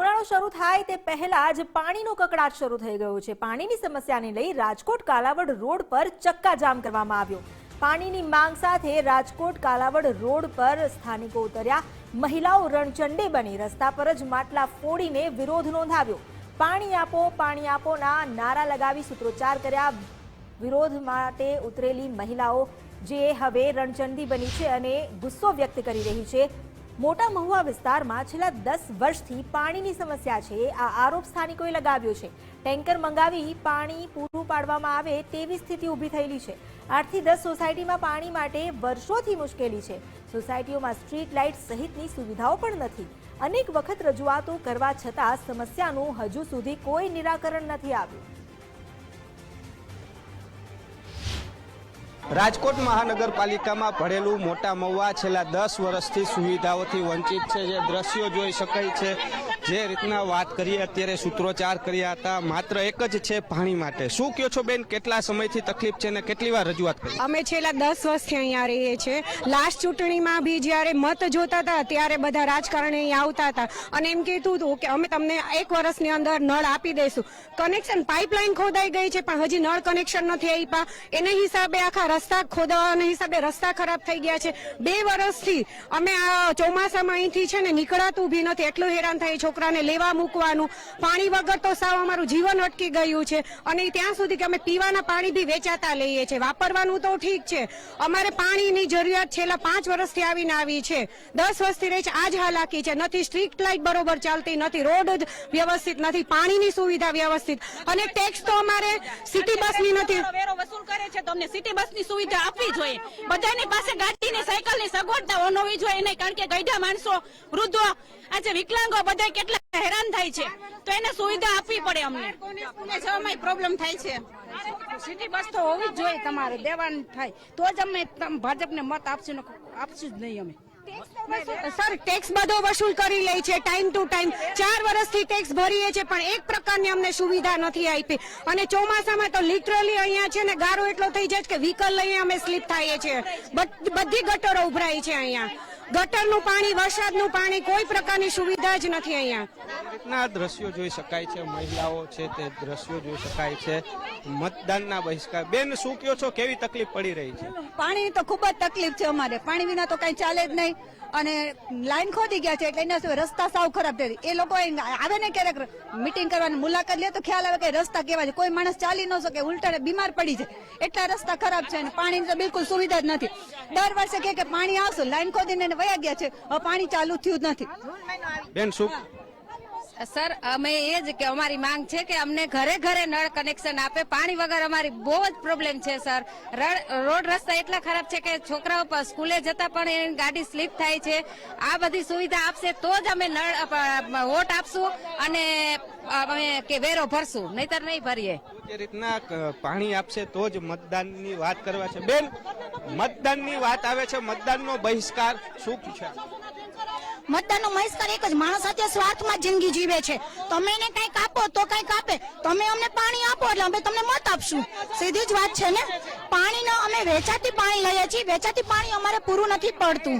ઉનાળો શરૂ થાય તે પહેલા જ પાણીનો કકડાટ શરૂ થઈ ગયો છે. પાણીની સમસ્યાને લઈ રાજકોટ કાલાવડ રોડ પર ચક્કાજામ કરવામાં આવ્યો. પાણીની માંગ સાથે રાજકોટ કાલાવડ રોડ પર સ્થાનિકો ઉતર્યા. મહિલાઓ રણચંડી બની, રસ્તા પર જ માટલા ફોડીને વિરોધ નોંધાવ્યો. પાણી આપો, પાણી આપોના નારા લગાવી સૂત્રોચ્ચાર કર્યા. વિરોધ માટે ઉતરેલી મહિલાઓ જે હવે રણચંડી બની છે અને ગુસ્સો વ્યક્ત કરી રહી છે મોટા મહુવા વિસ્તારમાં છેલ્લા દસ વર્ષથી પાણીની સમસ્યા છે. આ આરોપ સ્થાનિકોએ લગાવ્યો છે. ટેન્કર મંગાવી પાણી પૂરું પાડવામાં આવે તેવી સ્થિતિ ઊભી થયેલી છે. આઠથી દસ સોસાયટીમાં પાણી માટે વર્ષોથી મુશ્કેલી છે. સોસાયટીઓમાં સ્ટ્રીટ લાઇટ સહિતની સુવિધાઓ પણ નથી. અનેક વખત રજૂઆતો કરવા છતાં સમસ્યાનું હજુ સુધી કોઈ નિરાકરણ નથી આવ્યું. રાજકોટ મહાનગરપાલિકામાં ભરેલું મોટા મહુવા છેલ્લા દસ વર્ષથી સુવિધાઓથી વંચિત છે, જે દ્રશ્યો જોઈ શકાય છે. જે રીતના વાત કરીએ, અત્યારે સૂત્રોચ્ચાર કર્યા હતા, માત્ર એક જ છે પાણી માટે. શું કહો છો બેન, કેટલા સમયથી તકલીફ છે ને કેટલી વાર રજૂઆત કરી? અમે છેલ્લા દસ વર્ષથી અહીંયા રહીએ છીએ. લાસ્ટ ચૂંટણીમાં બી જ્યારે મત જોતા હતા, ત્યારે બધા રાજકારણી અહીંયા આવતા હતા. અને એમ કહેતું હતું કે અમે તમને એક વર્ષની અંદર નળ આપી દઈશું. કનેક્શન પાઇપલાઇન ખોદાઈ ગઈ છે, પણ હજી નળ કનેક્શન નથી આપ્યા. એના હિસાબે આખા રસ્તા ખોદવાના હિસાબે રસ્તા ખરાબ થઈ ગયા છે. બે વર્ષથી અમે આ ચોમાસામાં અહીંથી છે ને નીકળાતું બી નથી. એટલું હેરાન થાય છોકરાને લેવા મૂકવાનું. પાણી વગર તો સાવ અમારું જીવન અટકી ગયું છે. અને ત્યાં સુધી કે અમે પીવાના પાણી બી વેચાતા લઈએ છીએ. વાપરવાનું તો ઠીક છે. અમારે પાણીની જરૂરિયાત છેલ્લા પાંચ વર્ષથી આવીને આવી છે. દસ વર્ષથી રહી છે. આજ હાલાકી છે. નથી સ્ટ્રીટ લાઇટ બરોબર ચાલતી, નથી રોડ જ વ્યવસ્થિત, નથી પાણીની સુવિધા વ્યવસ્થિત. અને ટેક્સ તો અમારે સિટી બસની નથી. વેરો વસૂલ કરે છે. તો સિટી બસની સુવિધા આપવી જોઈએ. બધાની પાસે ગાડીની, સાયકલની સગવડતા હોવી જોઈએ નહીં. કારણ કે ગઈઢા માણસો વૃદ્ધો આજે વિકલાંગો બધા કેટલા હેરાન થાય છે. તો એને સુવિધા આપવી પડે અમને. જવામાં પ્રોબ્લેમ થાય છે. સિટી બસ તો હોવી જ જોઈએ તમારે દેવાનું થાય. તો જ અમે ભાજપને મત આપશું આપશું જ નહીં અમે. સર ટેક્સ બધો વસૂલ કરી લે છે ટાઈમ ટુ ટાઈમ ચાર વર્ષથી ટેક્સ ભરીએ છે પણ એક પ્રકારની અમને સુવિધા નથી આપી. અને ચોમાસામાં તો લિટરલી અહીંયા છે ને ગારો એટલો થઈ જાય છે કે વ્હીકલ લઈને અમે સ્લીપ થઈએ છીએ. બધી ગટરો ઉભરાય છે અહીંયા. ગટરનું પાણી વરસાદનું પાણી કોઈ પ્રકારની સુવિધા જ નથી અહીંયા. રીતના દ્રશ્યો જોઈ શકાય છે? મહિલાઓ છે તે દ્રશ્યો જોઈ શકાય છે. મતદાનના બહિષ્કાર બેન શું કયો છો? કેવી તકલીફ પડી રહી છે? પાણીની તો ખૂબ જ તકલીફ છે અમારે. પાણી વિના તો કઈ ચાલે જ નહીં. અને લાઈન ખોદી ગયા છે એટલે એના સિવાય રસ્તા સાવ ખરાબ થઈ ગયા. એ લોકો આવે ને ક્યારેક મીટિંગ કરવાની મુલાકાત લે તો ખ્યાલ આવે કે રસ્તા કેવા છે. કોઈ માણસ ચાલી ન શકે ઉલટા બીમાર પડી જાય. એટલા રસ્તા ખરાબ છે અને પાણીની તો બિલકુલ સુવિધા જ નથી. દર વર્ષે કહે કે પાણી આવશે લાઈન ખોદીને એને વયા ગયા છે. હવે પાણી ચાલુ થયું જ નથી. બેન શું? સર અમે એ જ કે અમારી માંગ છે કે અમને ઘરે ઘરે નળ કનેક્શન આપે. પાણી વગર અમારી બહુ જ પ્રોબ્લેમ છે સર. રોડ રસ્તા એટલા ખરાબ છે કે છોકરાઓ સ્કૂલે જતા પણ એની ગાડી સ્લીપ થાય છે. આ બધી સુવિધા આપશે તો જ અમે નળ વોટ આપશું અને અમે કે વેરો ભરશું નહીતર નહીં ભરીએ. જે રીતના પાણી આપશે તો જ મતદાનની વાત કરવા છે. બેન મતદાનની વાત આવે છે મતદાનનો બહિષ્કાર શું છે? મતદાનનો બહિષ્કાર એક જ માણસ સાથે સ્વાર્થમાં જિંદગી જીવે છે. તમે એને કંઈક આપો તો કંઈક આપે. તમે અમને પાણી આપો એટલે અમે તમને મત આપશું. સીધી જ વાત છે ને? પાણીનો અમે વેચાતી પાણી લઈએ છીએ. વેચાતી પાણી અમારે પૂરું નથી પડતું.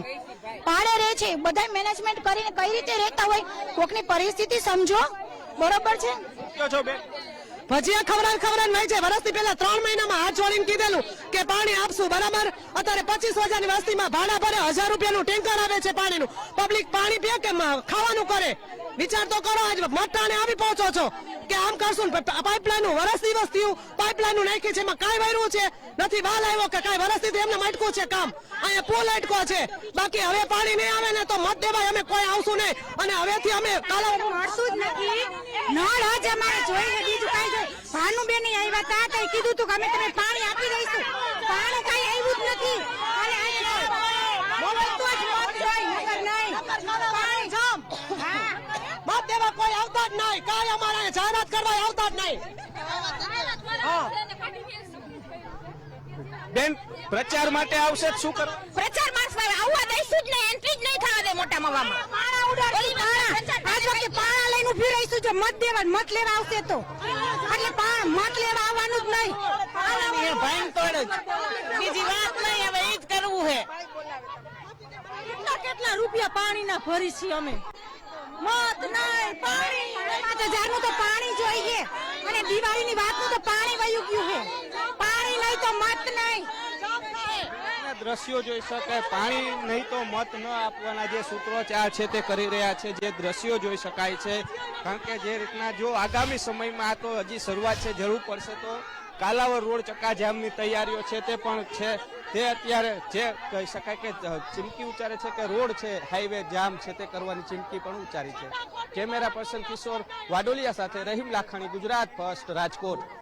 પાડે રહે છે. બધા મેનેજમેન્ટ કરીને કઈ રીતે રહેતા હોય? કોકની પરિસ્થિતિ સમજો. બરોબર છે? છો બેન? ભજીયા ખવડાવ ખવડાવ નહીં છે વર્ષથી પહેલા ત્રણ મહિનામાં હાથ જોડીને કીધેલું કે પાણી આપશું, બરાબર? અત્યારે પચીસ હજારની વસ્તીમાં ભાડા ભરે હજાર રૂપિયાનું ટેન્કર આવે છે પાણીનું. પબ્લિક પાણી પીએ કે ખાવાનું કરે? વિચાર તો કરો આજ મટાણે આવી પહોંચો છો કે આમ કરશું ને પાઇપલાઈનનું વરસ દિવસ થયું પાઇપલાઈનનું નાખી છે, એમાં કાંઈ વાયરું છે? નથી, વાલ આવ્યો કે કાંઈ વરસથી એમને મટકું છે કામ. અહીંયા પુલ અટકો છે. બાકી હવે પાણી નહીં આવે ને તો મત દેવાય, અમે કોઈ આવશું નહીં. અને હવેથી અમે કાલા નળ જ અમારે જોઈએ બીજું કઈ ભાનુબેન આવ્યા હતા કઈ કીધું તું કે અમે તમે પાણી આપી દઈશું. પાણી કઈ આવ્યું જ નથી. અને આ બોલો તો જ મત જાય નગર નહીં. પાણી જમ. હા. મત દેવા કોઈ આવતા જ નહીં. કાંઈ અમારે જાહેરાત કરવા આવતા જ નહીં. બેન પ્રચાર માટે આવશે શું કરો? પ્રચાર માર્ક્સ આવવા દઈશું જ નહીં. એન્ટ્રી જ નહીં થવા દે મોટા મવામાં પાણા ઉડાડી પાણા આજ વખતે પાણા લઈને ઊભી રહીશું. જો મત દેવા મત લેવા આવશે તો. એટલે પા- મત લેવા આવવાનું જ નહીં. બીજી વાત નહીં હવે એ જ કરવું છે. કેટલા કેટલા રૂપિયા પાણીના ભરી છીએ અમે? મત નહીં પાણી. હજારનું તો પાણી જોઈએ. અને દિવાળી ની વાતનું તો પાણી વયું ગયું છે. પાણી નહીં તો મત નહીં. ના દ્રશ્યો જોઈ શકાય. પાણી નહીં તો મત ન આપવાના જે સૂત્રોચ્ચાર છે તે કરી રહ્યા છે, જે દ્રશ્યો જોઈ શકાય છે. કારણ કે જે રીતના જો આગામી સમયમાં આ તો હજી શરૂઆત છે, જરૂર પડશે તો કાલાવર રોડ ચક્કાજામની તૈયારીઓ છે તે પણ છે. તે અત્યારે જે કહી શકાય કે ચીમકી ઉચ્ચારે છે કે રોડ છે, હાઈવે જામ છે તે કરવાની ચીમકી પણ ઉચ્ચારી છે. કેમેરા પર્સન કિશોર વાડોલિયા સાથે રહીમ લાખાણી, ગુજરાત ફર્સ્ટ રાજકોટ.